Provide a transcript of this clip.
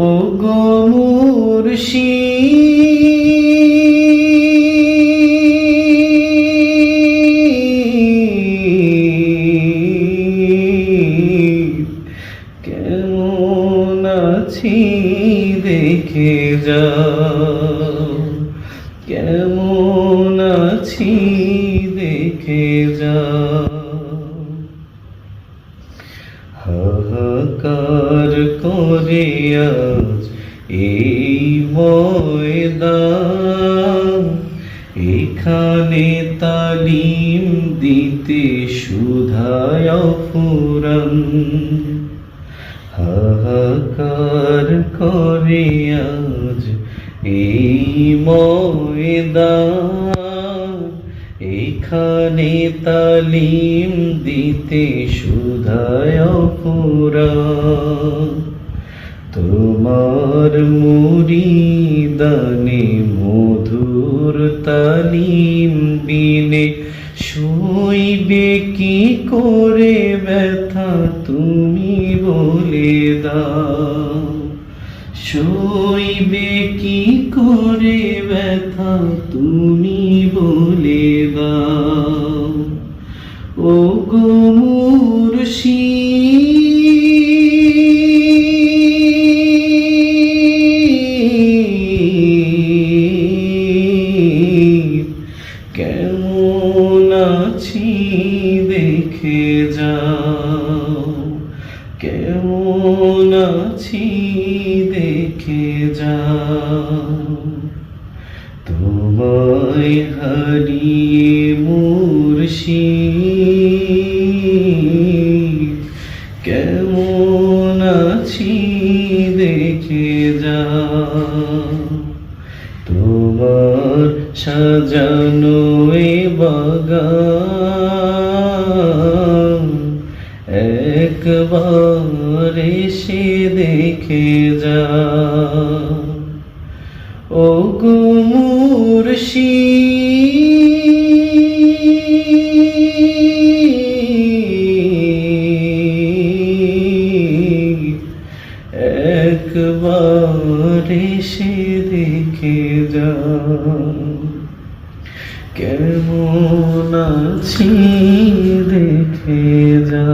ও গো মুর্শি। কেমন আছি দেখে যাও। কেমন আছি দেখে হাহাকার করে আজ এই ময়দান এখানে তালিম দিতে সুধায় ফুরন হাহাকার করে আজ এই ময়দান এখানে তালিম দিতে সুধায় তোমার মুরিদানে মধুর তালিম বিনে শুইবে কি করে ব্যথা তুমি বলে দাও। শুইবে কি করে ব্যথা তুমি বলে দাও। ও গো মুর্শি কেমন আছি দেখে যাও। তোমায় হারিয়ে মুর্শি কেমন আছি দেখে যাও। তোমার সাজানো এ বাগান একবার এসে দেখে যা। ও গো মুর্শি একবার এসে দেখে যা। কেমন আছি দেখে যা।